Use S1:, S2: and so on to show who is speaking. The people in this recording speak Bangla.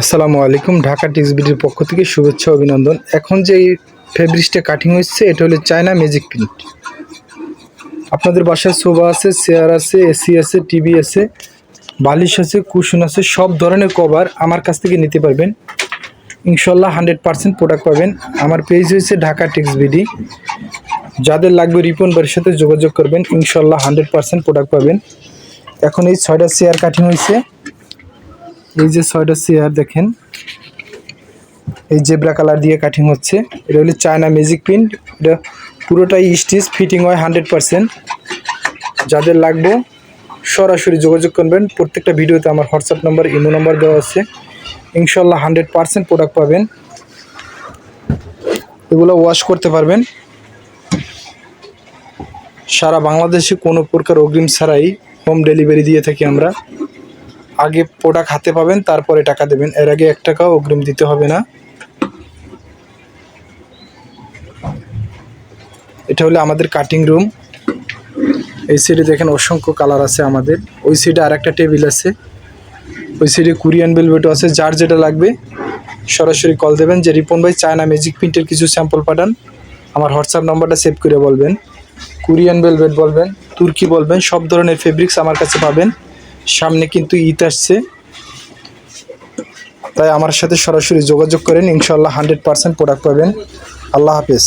S1: আসসালামু আলাইকুম, ঢাকা টিক্সবিটির পক্ষ থেকে শুভেচ্ছা, অভিনন্দন। এখন যে ফেব্রিক্সটা কাটিং হচ্ছে এটা হলো চায়না ম্যাজিক প্রিন্ট আপনাদের বাসায় সোফা আছে চেয়ার আছে এসি আছে টিভি আছে, বালিশ আছে কুশন আছে, সব ধরনের কভার আমার কাছ থেকে নিতে পারবেন। ইনশাল্লাহ হান্ড্রেড পার্সেন্ট প্রোডাক্ট পাবেন। আমার পেজ হয়েছে ঢাকা টিক্সবিডি যাদের লাগবে রিপন বাড়ির সাথে যোগাযোগ করবেন ইনশাল্লাহ হান্ড্রেড পারসেন্ট প্রোডাক্ট পাবেন। এখন এই ছয়টা চেয়ার কাটিং হয়েছে। এই যে ছয়টা চেয়ার দেখেন, এই জেব্রা কালার দিয়ে কাটিং হচ্ছে। এটা হলো চায়না ম্যাজিক প্রিন্ট এটা পুরোটাই স্টিচ ফিটিং হয় হান্ড্রেড পারসেন্ট যাদের লাগবে সরাসরি যোগাযোগ করবেন। প্রত্যেকটা ভিডিওতে আমার হোয়াটসঅ্যাপ নাম্বার ইমো নাম্বার দেওয়া আছে। ইনশাল্লাহ হান্ড্রেড পারসেন্ট প্রোডাক্ট পাবেন। এগুলো ওয়াশ করতে পারবেন। সারা বাংলাদেশে কোনো প্রকার অগ্রিম ছাড়াই হোম ডেলিভারি দিয়ে থাকি আমরা। আগে প্রোডাক্ট হাতে পাবেন, তারপরে টাকা দেবেন। এর আগে এক টাকাও অগ্রিম দিতে হবে না। এটা হলো আমাদের কাটিং রুম এই সাইডে দেখেন অসংখ্য কালার আছে আমাদের। ওই সাইডে আর একটা টেবিল আছে। ওই সাইডে কুরিয়ান বেলভেটও আছে। যার যেটা লাগবে, সরাসরি কল দেবেন। যে রিপন ভাই চায়না ম্যাজিক প্রিন্টের কিছু স্যাম্পল পাঠান। আমার হোয়াটসঅ্যাপ নাম্বারটা সেভ করে বলবেন। কুরিয়ান বেলভেট বলবেন তুর্কি বলবেন, সব ধরনের ফেব্রিক্স আমার কাছে পাবেন। সামনে কিন্তু ঈদ আসছে। তাই আমার সাথে সরাসরি যোগাযোগ করেন। ইনশাল্লাহ হান্ড্রেড পার্সেন্ট প্রোডাক্ট পাবেন। আল্লাহ হাফেজ।